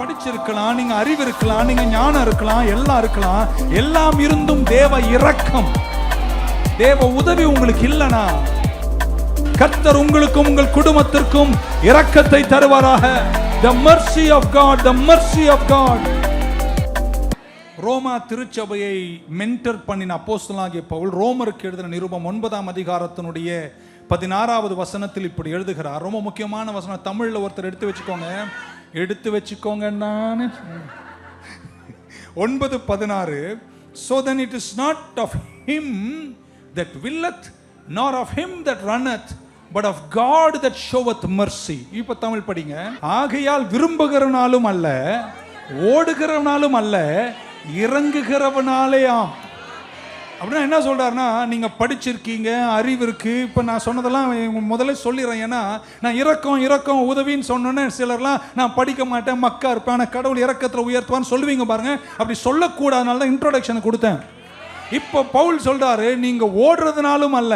படிச்சிருக்கலாம் நீங்க அறிவு இருக்கலாம் நீங்க ஞானம் இருக்கலாம் எல்லாம் இருக்கலாம். எல்லாம் இருந்தும் தேவ இரக்கம். தேவ உதவி உங்களுக்கு இல்லனா கர்த்தர் உங்களுக்கும் உங்கள் குடும்பத்திற்கும் இரக்கத்தை தருவாராக. The mercy of god the mercy of god. ரோமா திருச்சபையை மென்டர் பண்ணின அப்போஸ்தலனாகிய பவுல் ரோமருக்கு எழுதின நிருபம் ஒன்பதாம் அதிகாரத்தினுடைய பதினாறாவது வசனத்தில் இப்படி எழுதுகிறார். ரொம்ப முக்கியமான வசனம். தமிழ்ல ஒருத்தர் எடுத்து வச்சுக்கோங்க. எடுத்து வச்சுக்கோங்க நான் ஒன்பது பதினாறு so then it is not of him that willeth nor of him that runneth but of God that showeth mercy இப்போ தமிழ் படிங்க ஆகையால் விரும்புகிறவனாலும் அல்ல ஓடுகிறவனாலும் அல்ல இறங்குகிறவனாலேயாம் அப்படின்னா என்ன சொல்கிறாருன்னா நீங்கள் படிச்சிருக்கீங்க அறிவு இருக்குது இப்போ நான் சொன்னதெல்லாம் முதல்ல சொல்லிடுறேன். ஏன்னா நான் இறக்கம் இறக்கம் உதவின்னு சொன்னோன்னே சிலர்லாம் நான் படிக்க மாட்டேன் மக்கா இருப்பேன். ஆனால் கடவுள் இறக்கத்தில் உயர்த்துவான்னு சொல்லுவீங்க பாருங்கள் அப்படி சொல்லக்கூடாதனால தான் இன்ட்ரோடக்ஷன் கொடுத்தேன். இப்போ பவுல் சொல்கிறாரு நீங்கள் ஓடுறதுனாலும் அல்ல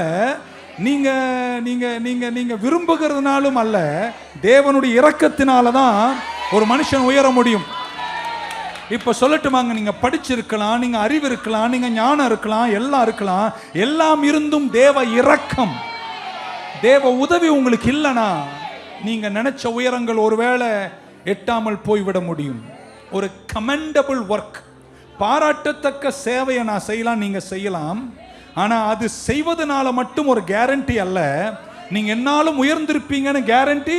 நீங்கள் நீங்கள் நீங்கள் நீங்கள் விரும்புகிறதுனாலும் அல்ல தேவனுடைய இறக்கத்தினால தான் ஒரு மனுஷன் உயர முடியும். இப்போ சொல்லட்டுமாங்க நீங்கள் படிச்சிருக்கலாம் நீங்கள் அறிவு இருக்கலாம் நீங்கள் ஞானம் இருக்கலாம் எல்லாம் இருக்கலாம். எல்லாம் இருந்தும் தேவ இரக்கம். தேவ உதவி உங்களுக்கு இல்லைனா நீங்கள் நினச்ச உயரங்கள் ஒருவேளை எட்டாமல் போய்விட முடியும். ஒரு கமெண்டபிள் ஒர்க் பாராட்டத்தக்க சேவையை நான் செய்யலாம் நீங்கள் செய்யலாம். ஆனால் அது செய்வதனால மட்டும் ஒரு கேரண்டி அல்ல. நீங்கள் என்னாலும் உயர்ந்திருப்பீங்கன்னு கேரண்டி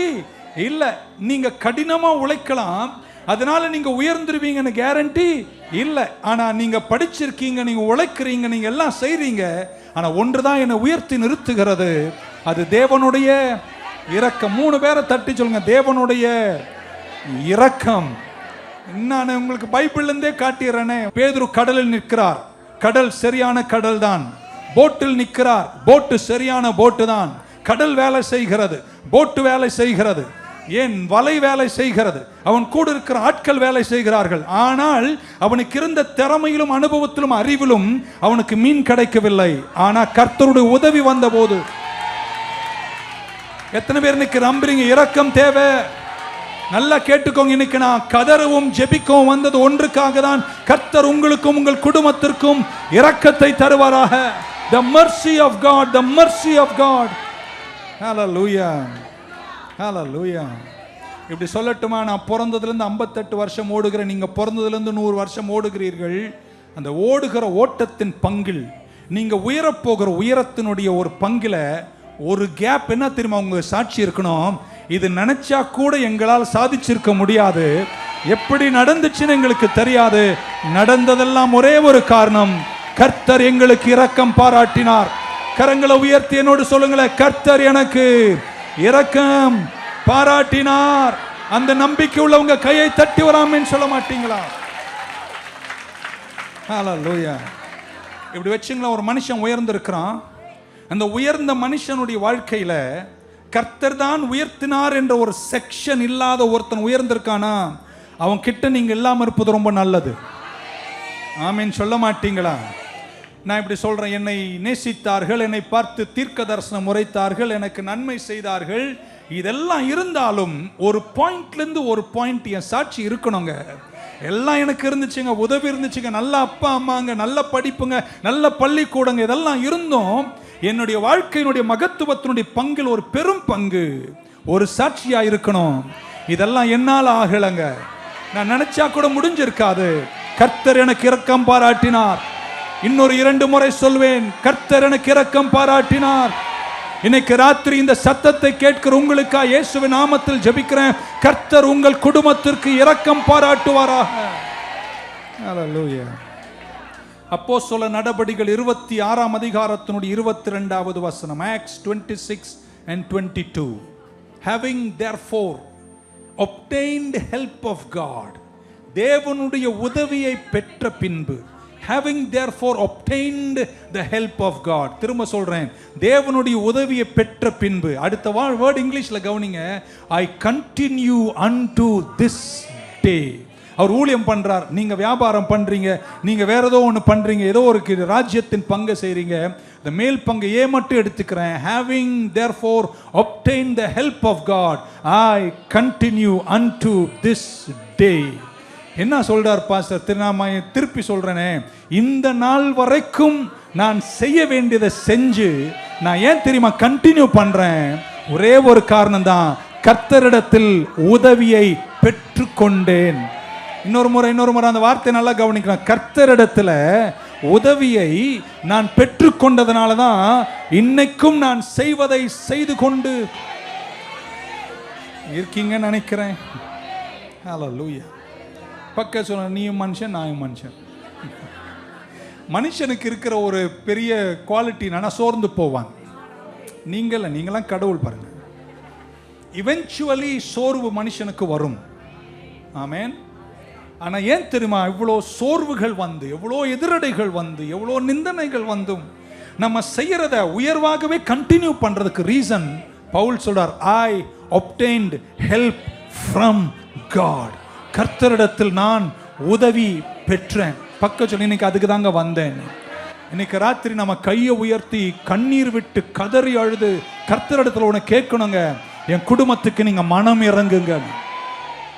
இல்லை. நீங்கள் கடினமாக உழைக்கலாம். அதனால நீங்க உயர்ந்துருவீங்கன்னு கேரண்டி இல்லை. ஆனா நீங்க படிச்சிருக்கீங்க நீங்க உழைக்கிறீங்க நீங்க எல்லாம் செய்றீங்க. ஆனா ஒன்றுதான் என்னை உயர்த்தி நிறுத்துகிறது. அது தேவனுடைய இரக்கம். மூணு பேரை தட்டி சொல்லுங்க தேவனுடைய இரக்கம். நான் உங்களுக்கு பைபிள்ல இருந்தே காட்டிடுறேனே. பேதுரு கடலில் நிற்கிறார். கடல் சரியான கடல் தான் போட்டில் நிற்கிறார். போட்டு சரியான போட்டு தான் கடல் வேலை செய்கிறது. போட்டு வேலை செய்கிறது. ஏன் வலை வேலை செய்கிறது? அவன் கூட இருக்கிற ஆட்கள் வேலை செய்கிறார்கள். ஆனால் அவனுக்கு இருந்த திறமையிலும் அனுபவத்திலும் அறிவிலும் அவனுக்கு மீன் கிடைக்கவில்லை. ஆனால் கர்த்தருடைய உதவி வந்தபோது. எத்தனை பேர் இன்னைக்கு நம்புறீங்க? இரக்கம் தேவை. நல்லா கேட்டுக்கோங்க இன்னைக்கு நான் கதறவும் ஜெபிக்கவும் வந்தது ஒன்றுக்காக தான். கர்த்தர் உங்களுக்கும் உங்கள் குடும்பத்திற்கும் இரக்கத்தை தருவாராக. The mercy of god the mercy of god. Hallelujah இப்படி சொல்லட்டுமா? நான் பிறந்ததுலேருந்து ஐம்பத்தெட்டு வருஷம் ஓடுகிறேன் நீங்கள் பிறந்ததுலேருந்து நூறு வருஷம் ஓடுகிறீர்கள். அந்த ஓடுகிற ஓட்டத்தின் பங்கில் நீங்கள் உயரப்போகிற உயரத்தினுடைய ஒரு பங்கில் ஒரு கேப் என்ன தெரியுமா உங்க சாட்சி இருக்கணும்? இது நினைச்சா கூட எங்களால் சாதிச்சிருக்க முடியாது. எப்படி நடந்துச்சுன்னு எங்களுக்கு தெரியாது. நடந்ததெல்லாம் ஒரே ஒரு காரணம். கர்த்தர் எங்களுக்கு இரக்கம் பாராட்டினார். கரங்களை உயர்த்தி என்னோடு சொல்லுங்களேன் கர்த்தர் எனக்கு இரக்கம் பாராட்டினார். அந்த நம்பிக்கை உள்ளவங்க கையை தட்டி வராமன்னு சொல்ல மாட்டீங்களா? லூயா இப்படி வச்சுங்களா ஒரு மனுஷன் உயர்ந்திருக்கிறான். அந்த உயர்ந்த மனுஷனுடைய வாழ்க்கையில கர்த்தர் தான் உயர்த்தினார் என்ற ஒரு செக்ஷன் இல்லாத ஒருத்தன் உயர்ந்திருக்கானா? அவன் கிட்ட நீங்க இல்லாம இருப்பது ரொம்ப நல்லது. ஆமீன். சொல்ல மாட்டீங்களா? நான் இப்படி சொல்கிறேன் என்னை நேசித்தார்கள் என்னை பார்த்து தீர்க்க தரிசனம் உரைத்தார்கள் எனக்கு நன்மை செய்தார்கள். இதெல்லாம் இருந்தாலும் ஒரு பாயிண்ட்லேருந்து ஒரு பாயிண்ட் என் சாட்சி இருக்கணுங்க. எல்லாம் எனக்கு இருந்துச்சுங்க உதவி இருந்துச்சுங்க நல்ல அப்பா அம்மாங்க நல்ல படிப்புங்க நல்ல பள்ளிக்கூடங்க இதெல்லாம் இருந்தும். என்னுடைய வாழ்க்கையினுடைய மகத்துவத்தினுடைய பங்கில் ஒரு பெரும் பங்கு ஒரு சாட்சியாக இருக்கணும். இதெல்லாம் என்னால் ஆகலைங்க. நான் நினச்சா கூட முடிஞ்சிருக்காது. கர்த்தர் எனக்கு இரக்கம் பாராட்டினார். இன்னொரு இரண்டு முறை சொல்வேன். கர்த்தர் எனக்கு இரக்கம் பாராட்டினார். இன்னைக்கு ராத்திரி இந்த சத்தத்தை கேட்கிற உங்களுக்கா இயேசுவின் நாமத்தில் ஜெபிக்கிறேன். கர்த்தர் உங்கள் குடும்பத்திற்கு இரக்கம் பாராட்டுவாராக. அப்போ சொல்ல நடபடிகள் இருபத்தி ஆறாம் அதிகாரத்தினுடைய இருபத்தி ரெண்டாவது வசனம் Acts twenty six and twenty two having therefore obtained help of God தேவனுடைய உதவியை பெற்ற பின்பு having therefore obtained the help of God திரும்ப சொல்கிறேன் தேவனுடைய உதவியை பெற்ற பின்பு அடுத்த வேர்ட் இங்கிலீஷில் கவனிங்க. I continue unto this day அவர் ஊழியம் பண்ணுறார் நீங்கள் வியாபாரம் பண்ணுறீங்க நீங்கள் வேறு ஏதோ ஒன்று பண்ணுறீங்க ஏதோ ஒரு ராஜ்யத்தின் பங்கு செய்கிறீங்க இந்த மேல் பங்கு ஏ மட்டும் எடுத்துக்கிறேன்? Having therefore obtain the help of God I continue unto this day என்ன சொல்றார் பாஸ்டர்? திரு திருப்பி சொல்றேனே. இந்த நாள் வரைக்கும் நான் செய்ய வேண்டியதை செஞ்சு நான் ஏன் தெரியுமா கண்டினியூ பண்றேன்? ஒரே ஒரு காரணம் தான் கர்த்தரிடத்தில் உதவியை பெற்றுக்கொண்டேன். இன்னொரு முறை இன்னொரு முறை அந்த வார்த்தை நல்லா கவனிக்கலாம் கர்த்தரிடத்தில் உதவியை நான் பெற்றுக்கொண்டதுனால தான் இன்னைக்கும் நான் செய்வதை செய்து கொண்டு இருக்கீங்கன்னு நினைக்கிறேன். ஹalleluya பக்க சொல்ல நீயும் மனுஷன் நாயும் மனுஷன். மனுஷனுக்கு இருக்கிற ஒரு பெரிய குவாலிட்டி என்னன்னா சோர்ந்து போவான். நீங்கள நீங்களாம் கடவுள் பாருங்க. இவென்ச்சுவலி சோர்வு மனுஷனுக்கு வரும். ஆமேன் ஆனால் ஏன் தெரியுமா? இவ்வளோ சோர்வுகள் வந்து எவ்வளோ எதிரடைகள் வந்து எவ்வளோ நிந்தனைகள் வந்தும் நம்ம செய்கிறத உயர்வாகவே கண்டினியூ பண்ணுறதுக்கு ரீசன் பவுல் சொல்கிறார் I obtained help from God கர்த்தரிடத்தில் நான் உதவி பெற்றேன். பக்க சொல்லி இன்னைக்கு அதுக்கு தாங்க வந்தேன். இன்னைக்கு ராத்திரி நம்ம கையை உயர்த்தி கண்ணீர் விட்டு கதறி அழுது கர்த்தரிடத்தில் உன கேட்கணுங்க. என் குடும்பத்துக்கு நீங்க மனம் இறங்குங்க.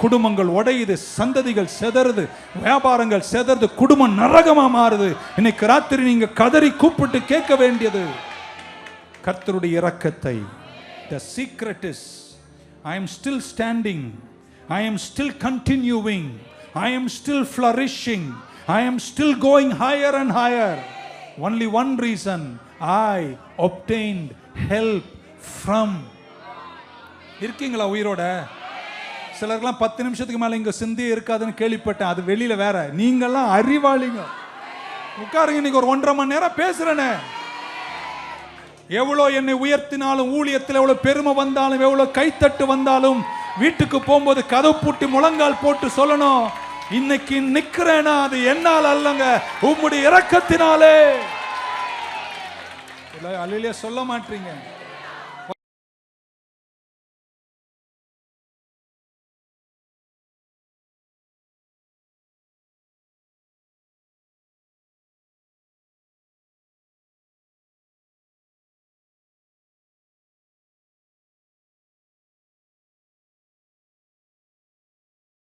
குடும்பங்கள் உடையுது சந்ததிகள் செதறுது வியாபாரங்கள் செதறுது குடும்பம் நரகமா மாறுது. இன்னைக்கு ராத்திரி நீங்க கதறி கூப்பிட்டு கேட்க வேண்டியது கர்த்தருடைய இரக்கத்தை. The secret is I am still standing I am still continuing I am still flourishing I am still going higher and higher only one reason I obtained help from இருக்கீங்களா உயிரோட? சிலர்லாம் பத்து நிமிஷத்துக்கு மேலே இங்கே சிந்தியே இருக்காதுன்னு கேள்விப்பட்டேன். அது வெளியில் வேற. நீங்கள்லாம் அறிவாளிங்க. உட்காருங்க இன்னைக்கு ஒரு ஒன்றரை மணி நேரம் பேசுகிறேனே எவ்வளோ என்னை உயர்த்தினாலும் ஊழியத்தில் எவ்வளோ பெருமை வந்தாலும் எவ்வளோ கைத்தட்டு வந்தாலும் வீட்டுக்கு போகும்போது கதவு பூட்டி முழங்கால் போட்டு சொல்லணும். இன்னைக்கு நிக்கிறேனா அது என்னால் அல்லங்க. உம்முடைய இறக்கத்தினாலே அழிலே சொல்ல மாட்டீங்க.